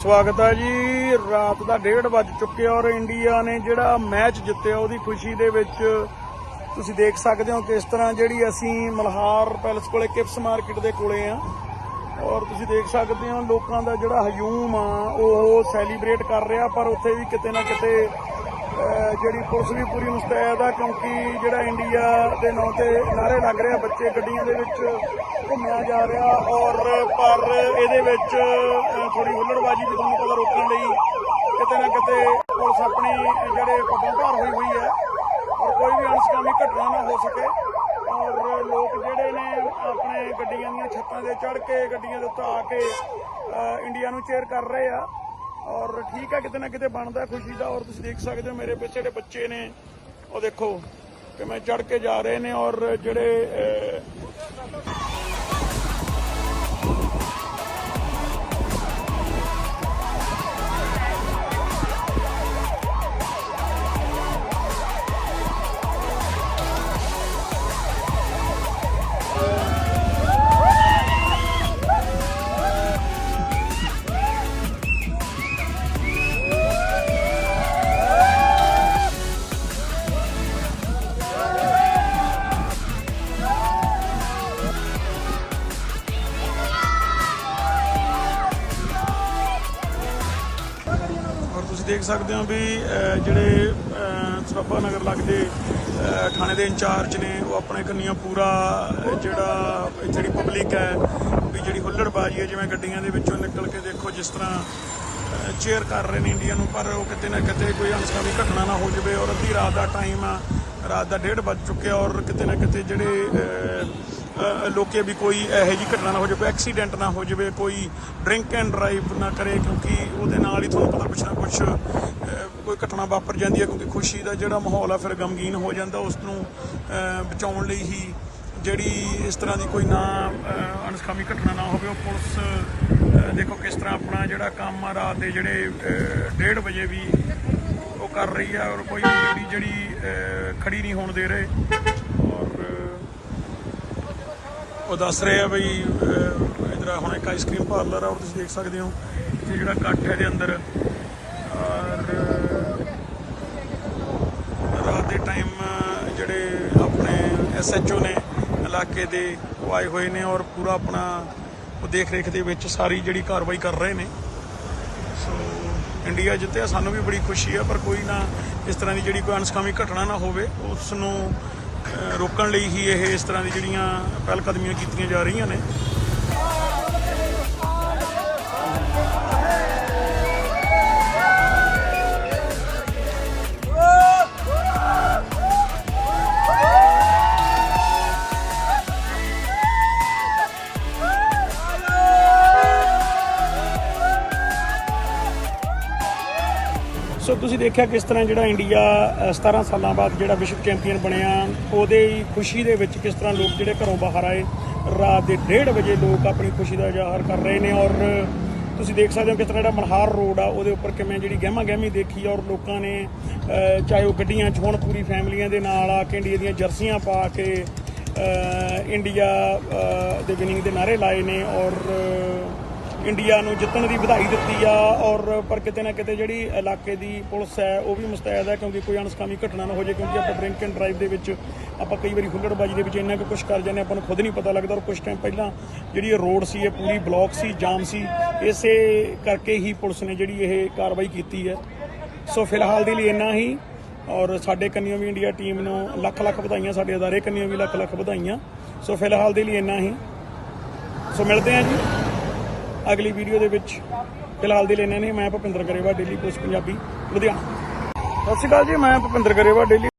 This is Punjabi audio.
ਸਵਾਗਤ ਹੈ ਜੀ। ਰਾਤ ਦਾ 1:30 ਵੱਜ ਚੁੱਕਿਆ ਔਰ ਇੰਡੀਆ ਨੇ ਜਿਹੜਾ ਮੈਚ ਜਿੱਤਿਆ, ਉਹਦੀ ਖੁਸ਼ੀ ਦੇ ਵਿੱਚ ਤੁਸੀਂ ਦੇਖ ਸਕਦੇ ਹੋ ਕਿਸ ਤਰ੍ਹਾਂ ਜਿਹੜੀ ਅਸੀਂ ਮਲਹਾਰ ਪੈਲਸ ਕੋਲੇ ਕਿਪਸ ਮਾਰਕੀਟ ਦੇ ਕੋਲੇ ਆ। ਔਰ ਤੁਸੀਂ ਦੇਖ ਸਕਦੇ ਹੋ ਲੋਕਾਂ ਦਾ ਜਿਹੜਾ ਹਯੂਮ ਆ, ਉਹ ਸੈਲੀਬ੍ਰੇਟ ਕਰ ਰਿਹਾ, ਪਰ ਉੱਥੇ ਵੀ ਕਿਤੇ ਨਾ ਕਿਤੇ ਜਿਹੜੀ ਪੁਲਿਸ ਵੀ ਪੂਰੀ ਮੁਸਤੈਦ ਆ ਕਿਉਂਕਿ ਜਿਹੜਾ ਇੰਡੀਆ ਦੇ ਨਾਂ ਤੇ ਨਾਰੇ ਲੱਗ ਰਿਹਾ ਬੱਚੇ ਗੱਡੀਆਂ ਦੇ ਵਿੱਚ ਘੁੰਮਿਆ ਜਾ ਰਿਹਾ ਔਰ ਪਰ ਇਹਦੇ ਵਿੱਚ ਅਹ, ਥੋੜੀ ਹੁੱਲੜਬਾਜੀ ਵੀ ਤੁਹਾਨੂੰ ਪਤਾ ਰੋਕਣ ਲਈ ਕਿਤੇ ਨਾ ਕਿਤੇ ਪੁਲਿਸ ਆਪਣੀ ਜਿਹੜੇ ਪੱਬਾਂ ਭਾਰ ਹੋਈ ਹੋਈ ਹੈ ਔਰ ਕੋਈ ਵੀ ਅਣਸਕਾਮੀ ਘਟਨਾ ਨਾ ਹੋ ਸਕੇ। ਔਰ ਲੋਕ ਜਿਹੜੇ ਨੇ ਆਪਣੇ ਗੱਡੀਆਂ ਦੀਆਂ ਛੱਤਾਂ ਤੇ ਚੜ੍ਹ ਕੇ ਗੱਡੀਆਂ ਦੇ ਉੱਤੇ ਆ ਕੇ ਇੰਡੀਆ ਨੂੰ ਚੇਅਰ ਕਰ ਰਹੇ ਆ। ਔਰ ਠੀਕ ਹੈ ਕਿਤੇ ਨਾ ਕਿਤੇ ਬਣਦਾ ਖੁਸ਼ੀ ਦਾ, ਔਰ ਤੁਸੀਂ ਦੇਖ ਸਕਦੇ ਹੋ ਮੇਰੇ ਪਿੱਛੇ ਜਿਹੜੇ ਬੱਚੇ ਨੇ, ਉਹ ਦੇਖੋ, ਕਿ ਮੈਂ ਚੜ੍ਹ ਕੇ ਜਾ ਰਹੇ ਨੇ ਔਰ ਜਿਹੜੇ ਦੇਖ ਸਕਦੇ ਹੋ ਵੀ ਜਿਹੜੇ ਅਹ, ਸਰਾਭਾ ਨਗਰ ਲੱਗਦੇ ਥਾਣੇ ਦੇ ਇੰਚਾਰਜ ਨੇ ਉਹ ਆਪਣੇ ਕੰਨੀਆਂ ਪੂਰਾ ਜਿਹੜਾ ਜਿਹੜੀ ਪਬਲਿਕ ਹੈ ਵੀ ਜਿਹੜੀ ਹੁੱਲੜਬਾਜੀ ਹੈ ਜਿਵੇਂ ਗੱਡੀਆਂ ਦੇ ਵਿੱਚੋਂ ਨਿਕਲ ਕੇ ਦੇਖੋ ਜਿਸ ਤਰ੍ਹਾਂ ਚੇਅਰ ਕਰ ਰਹੇ ਨੇ ਇੰਡੀਆ ਨੂੰ ਪਰ ਉਹ ਕਿਤੇ ਨਾ ਕਿਤੇ ਕੋਈ ਅਣਸਕਾਮੀ ਘਟਨਾ ਨਾ ਹੋ ਜਾਵੇ ਔਰ ਅੱਧੀ ਰਾਤ ਦਾ ਟਾਈਮ ਆ ਰਾਤ ਦਾ 1:30 ਵੱਜ ਚੁੱਕਿਆ ਔਰ ਕਿਤੇ ਨਾ ਕਿਤੇ ਜਿਹੜੇ ਲੋਕੇ ਵੀ ਕੋਈ ਇਹੋ ਜਿਹੀ ਘਟਨਾ ਨਾ ਹੋ ਜਾਵੇ ਕੋਈ ਐਕਸੀਡੈਂਟ ਨਾ ਹੋ ਜਾਵੇ ਕੋਈ ਡਰਿੰਕ ਐਂਡ ਡਰਾਈਵ ਨਾ ਕਰੇ ਕਿਉਂਕਿ ਉਹਦੇ ਨਾਲ ਹੀ ਤੁਹਾਨੂੰ ਪਤਾ ਕੁਛ ਨਾ ਕੁਛ ਕੋਈ ਘਟਨਾ ਵਾਪਰ ਜਾਂਦੀ ਹੈ ਕਿਉਂਕਿ ਖੁਸ਼ੀ ਦਾ ਜਿਹੜਾ ਮਾਹੌਲ ਆ ਫਿਰ ਗਮਗੀਨ ਹੋ ਜਾਂਦਾ ਉਸ ਨੂੰ ਬਚਾਉਣ ਲਈ ਹੀ ਜਿਹੜੀ ਇਸ ਤਰ੍ਹਾਂ ਦੀ ਕੋਈ ਨਾ ਅਣਸਖਾਮੀ ਘਟਨਾ ਨਾ ਹੋਵੇ ਉਹ ਪੁਲਿਸ ਦੇਖੋ ਕਿਸ ਤਰ੍ਹਾਂ ਆਪਣਾ ਜਿਹੜਾ ਕੰਮ ਆ ਰਾਤ ਦੇ ਜਿਹੜੇ 1:30 ਵਜੇ ਵੀ ਉਹ ਕਰ ਰਹੀ ਆ ਔਰ ਕੋਈ ਗੱਡੀ ਜਿਹੜੀ ਅਹ, ਖੜੀ ਨਹੀਂ ਹੋਣ ਦੇ ਰਹੇ ਔਰ ਉਹ ਦੱਸ ਰਹੇ ਆ ਵੀ ਅਹ, ਇੱਧਰ ਹੁਣ ਇੱਕ ਆਈਸਕ੍ਰੀਮ ਪਾਰਲਰ ਆ ਔਰ ਤੁਸੀਂ ਦੇਖ ਸਕਦੇ ਹੋ ਕਿ ਜਿਹੜਾ ਇਕੱਠ ਹੈ ਦੇ ਅੰਦਰ। ਔਰ ਰਾਤ ਦੇ ਟਾਈਮ ਜਿਹੜੇ ਆਪਣੇ ਐਸਐਚਓ ਨੇ ਇਲਾਕੇ ਦੇ ਉਹ ਆਏ ਹੋਏ ਨੇ ਔਰ ਪੂਰਾ ਆਪਣਾ ਉਹ ਦੇਖ ਰੇਖ ਦੇ ਵਿੱਚ ਸਾਰੀ ਜਿਹੜੀ ਕਾਰਵਾਈ ਕਰ ਰਹੇ ਨੇ। ਸੋ ਇੰਡੀਆ ਜਿੱਤਿਆ ਸਾਨੂੰ ਵੀ ਬੜੀ ਖੁਸ਼ੀ ਆ ਪਰ ਕੋਈ ਨਾ ਇਸ ਤਰ੍ਹਾਂ ਦੀ ਜਿਹੜੀ ਕੋਈ ਅਣਸਕਾਮੀ ਘਟਨਾ ਨਾ ਹੋਵੇ ਉਸ ਨੂੰ ਰੋਕਣ ਲਈ ਹੀ ਇਹ ਇਸ ਤਰ੍ਹਾਂ ਦੀ ਜਿਹੜੀਆਂ ਪਹਿਲ ਕਦਮੀਆਂ ਕੀਤੀਆਂ ਜਾ ਰਹੀਆਂ ਨੇ। ਸੋ ਤੁਸੀਂ ਦੇਖਿਆ ਕਿਸ ਤਰ੍ਹਾਂ ਜਿਹੜਾ ਇੰਡੀਆ ਅ, 17 ਸਾਲਾਂ ਬਾਅਦ ਜਿਹੜਾ ਵਿਸ਼ਵ ਚੈਂਪੀਅਨ ਬਣਿਆ ਉਹਦੇ ਹੀ ਖੁਸ਼ੀ ਦੇ ਵਿੱਚ ਕਿਸ ਤਰ੍ਹਾਂ ਲੋਕ ਜਿਹੜੇ ਘਰੋਂ ਬਾਹਰ ਆਏ ਰਾਤ ਦੇ 1:30 ਵਜੇ ਲੋਕ ਆਪਣੀ ਖੁਸ਼ੀ ਦਾ ਇਜ਼ਹਾਰ ਕਰ ਰਹੇ ਨੇ ਔਰ ਤੁਸੀਂ ਦੇਖ ਸਕਦੇ ਹੋ ਕਿਸ ਤਰ੍ਹਾਂ ਜਿਹੜਾ ਮਨਹਾਰ ਰੋਡ ਆ ਉਹਦੇ ਉੱਪਰ ਕਿਵੇਂ ਜਿਹੜੀ ਗਹਿਮਾ ਗਹਿਮੀ ਦੇਖੀ ਔਰ ਲੋਕਾਂ ਨੇ ਚਾਹੇ ਉਹ ਗੱਡੀਆਂ 'ਚ ਹੋਣ ਪੂਰੀ ਫੈਮਲੀਆਂ ਦੇ ਨਾਲ ਆ ਕੇ ਇੰਡੀਆ ਦੀਆਂ ਜਰਸੀਆਂ ਪਾ ਕੇ ਇੰਡੀਆ ਦੇ ਵਿਨਿੰਗ ਦੇ ਨਾਰੇ ਲਾਏ ਨੇ ਔਰ ਇੰਡੀਆ ਨੂੰ ਜਿੱਤਣ ਦੀ ਵਧਾਈ ਦਿੱਤੀ ਆ ਔਰ ਪਰ ਕਿਤੇ ਨਾ ਕਿਤੇ ਜਿਹੜੀ ਇਲਾਕੇ ਦੀ ਪੁਲਿਸ ਹੈ, ਉਹ ਵੀ ਮੁਸਤੈਦ ਹੈ ਕਿਉਂਕਿ ਕੋਈ ਅਣਸਕਾਮੀ ਘਟਨਾ ਨਾ ਹੋ ਜਾਏ ਕਿਉਂਕਿ ਆਪਾਂ ਡਰਿੰਕ ਐਂਡ ਡਰਾਈਵ ਦੇ ਵਿੱਚ ਆਪਾਂ ਕਈ ਵਾਰੀ ਹੁੱਲੜਬਾਜੀ ਦੇ ਵਿੱਚ ਇੰਨਾ ਕੁ ਕੁਝ ਕਰ ਜਾਂਦੇ ਆਪਾਂ ਨੂੰ ਖੁਦ ਨਹੀਂ ਪਤਾ ਲੱਗਦਾ ਔਰ ਕੁਝ ਟਾਈਮ ਪਹਿਲਾਂ ਜਿਹੜੀ ਇਹ ਰੋਡ ਸੀ, ਇਹ ਪੂਰੀ ਬਲੌਕ ਸੀ, ਜਾਮ ਸੀ, ਇਸੇ ਕਰਕੇ ਹੀ ਪੁਲਿਸ ਨੇ ਜਿਹੜੀ ਇਹ ਕਾਰਵਾਈ ਕੀਤੀ ਹੈ। ਸੋ ਫਿਲਹਾਲ ਦੇ ਲਈ ਇੰਨਾ ਹੀ ਔਰ ਸਾਡੇ ਕੰਨਿਓ ਵੀ ਇੰਡੀਆ ਟੀਮ ਨੂੰ ਲੱਖ ਲੱਖ ਵਧਾਈਆਂ, ਸਾਡੇ ਅਦਾਰੇ ਕੰਨਿਓ ਵੀ ਲੱਖ ਲੱਖ ਵਧਾਈਆਂ। ਸੋ ਫਿਲਹਾਲ ਦੇ ਲਈ ਇੰਨਾ ਹੀ। ਸੋ ਮਿਲਦੇ ਹਾਂ ਜੀ। ਅਗਲੀ ਵੀਡੀਓ ਦੇ ਵਿੱਚ ਫਿਲਹਾਲ ਦੇ ਲੈਣੇ ਨੇ ਮੈਂ ਭੁਪਿੰਦਰ ਗਰੇਵਾ ਡੇਲੀ ਪੋਸਟ ਪੰਜਾਬੀ, ਲੁਧਿਆਣਾ। ਸਤਿ ਸ਼੍ਰੀ ਅਕਾਲ ਜੀ, ਮੈਂ ਭੁਪਿੰਦਰ ਗਰੇਵਾ ਡੇਲੀ